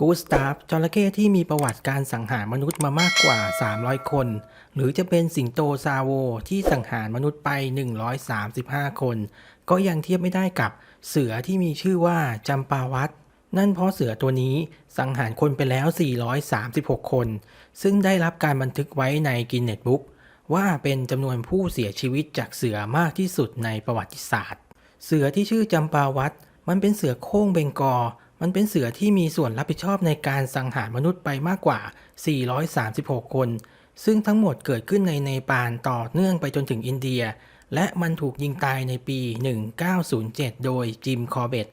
กูสตาฟจระเข้ที่มีประวัติการสังหารมนุษย์มามากกว่า 300 คน หรือจะเป็นสิงโตซาโวที่สังหารมนุษย์ไป 135 คน ก็ยังเทียบไม่ได้กับเสือที่มีชื่อว่าจำปาวัตนั่นเพราะเสือตัวนี้สังหารคนไปแล้ว 436 คน ซึ่งได้รับการบันทึกไว้ในกินเน็ตบุ๊กว่าเป็นจำนวนผู้เสียชีวิตจากเสือมากที่สุดในประวัติศาสตร์ เสือที่ชื่อจำปาวัตมันเป็นเสือโคร่งเบงกอ มันเป็นเสือที่มีส่วนรับผิดชอบในการสังหารมนุษย์ไปมากกว่า 436 คน ซึ่งทั้งหมดเกิดขึ้นในเนปาลต่อเนื่องไปจนถึงอินเดีย และมันถูกยิงตายในปี 1907 โดยจิมคอร์เบต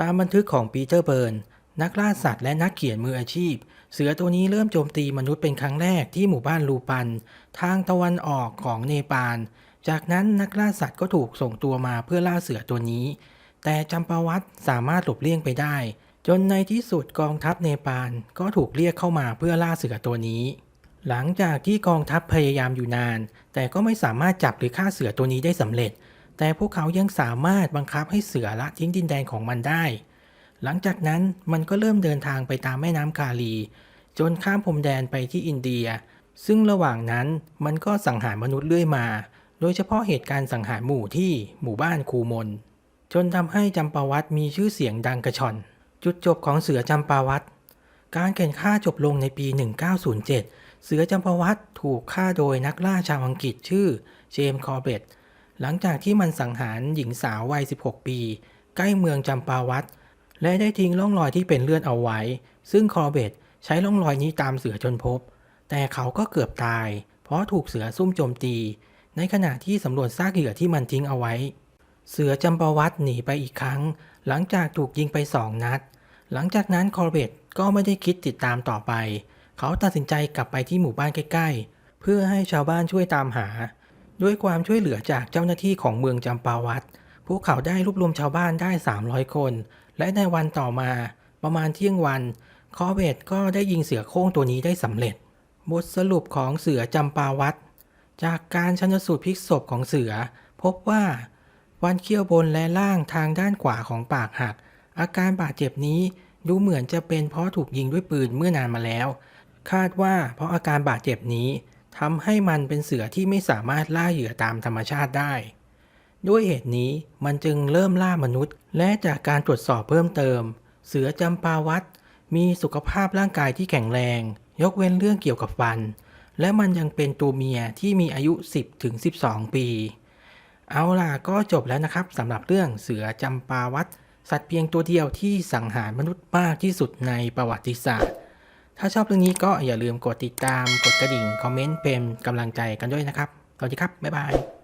ตามบันทึกของปีเตอร์เบิร์นนักล่าสัตว์และนักเขียนมืออาชีพ เสือตัวนี้เริ่มโจมตีมนุษย์เป็นครั้งแรกที่หมู่บ้านลูปัน ทางตะวันออกของเนปาล จากนั้นนักล่าสัตว์ก็ถูกส่งตัวมาเพื่อล่าเสือตัวนี้ แต่จำปาวัตสามารถหลบเลี่ยงไปได้ จนในที่สุดกองทัพเนปาลก็ถูกเรียกเข้ามาเพื่อล่าเสือตัวนี้ หลังจากที่กองทัพพยายามอยู่นาน แต่ก็ไม่สามารถจับหรือฆ่าเสือตัวนี้ได้สำเร็จ แต่พวกเขายังสามารถบังคับให้เสือละทิ้งดินแดนของมันได้ หลังจากนั้นมันก็เริ่มเดินทางไปตามแม่น้ำกาลี จนข้ามพรมแดนไปที่อินเดีย ซึ่งระหว่างนั้นมันก็สังหารมนุษย์เรื่อยมา โดยเฉพาะเหตุการณ์สังหารหมู่ที่หมู่บ้านคูมน จนทำให้จำปาวัตมีชื่อเสียงดังกระชอน จุดจบของเสือจำปาวัตการแข่งฆ่าจบลงในปี 1907 เสือจำปาวัตถูกฆ่าโดยนักล่าชาวอังกฤษชื่อเจมส์คอร์เบตหลังจากที่มันสังหารหญิงสาววัย 16 ปี ใกล้เมืองจำปาวัตและได้ทิ้งร่องรอยที่เป็นเลือดเอาไว้ ซึ่งคอร์เบตใช้ร่องรอยนี้ตามเสือจนพบ แต่เขาก็เกือบตาย เพราะถูกเสือซุ่มโจมตี ในขณะที่สำรวจซากเหยื่อที่มันทิ้งเอาไว้ เสือจำปาวัตหนีไปอีกครั้ง หลังจากถูกยิงไปสองนัด หลังจากนั้นคอร์เบตก็ไม่ได้คิดติดตามต่อไป เขาตัดสินใจกลับไปที่หมู่บ้านใกล้ ๆ เพื่อให้ชาวบ้านช่วยตามหา ด้วยความช่วยเหลือจากเจ้าหน้าที่ของเมืองจำปาวัตพวกเขาได้รวบรวมชาวบ้านได้ 300 คน และในวันต่อมาประมาณเที่ยงวัน คอร์เบตก็ได้ยิงเสือโคร่งตัวนี้ได้สำเร็จ บทสรุปของเสือจำปาวัตจากการชันสูตรพลิกศพของเสือ พบว่า วันเขี้ยวบนและล่างทางด้านขวาของปากหัก อาการบาดเจ็บนี้ดูเหมือนจะเป็นเพราะถูกยิงด้วยปืนเมื่อนานมาแล้ว คาดว่าเพราะอาการบาดเจ็บนี้ทำให้มันเป็นเสือที่ไม่สามารถล่าเหยื่อตามธรรมชาติได้ ด้วยเหตุนี้มันจึงเริ่มล่ามนุษย์ และจากการตรวจสอบเพิ่มเติม เสือจำปาวัตมีสุขภาพร่างกายที่แข็งแรง ยกเว้นเรื่องเกี่ยวกับฟัน และมันยังเป็นตัวเมียที่มีอายุ 10-12 ปี เอาล่ะก็จบแล้วนะครับสำหรับเรื่องเสือจำปาวัดสัตว์เพียงตัวเดียวที่สังหารมนุษย์มากที่สุดในประวัติศาสตร์ ถ้าชอบเรื่องนี้ก็อย่าลืมกดติดตาม กดกระดิ่ง คอมเมนต์เป็นกำลังใจกันด้วยนะครับ สวัสดีครับ บ๊ายบาย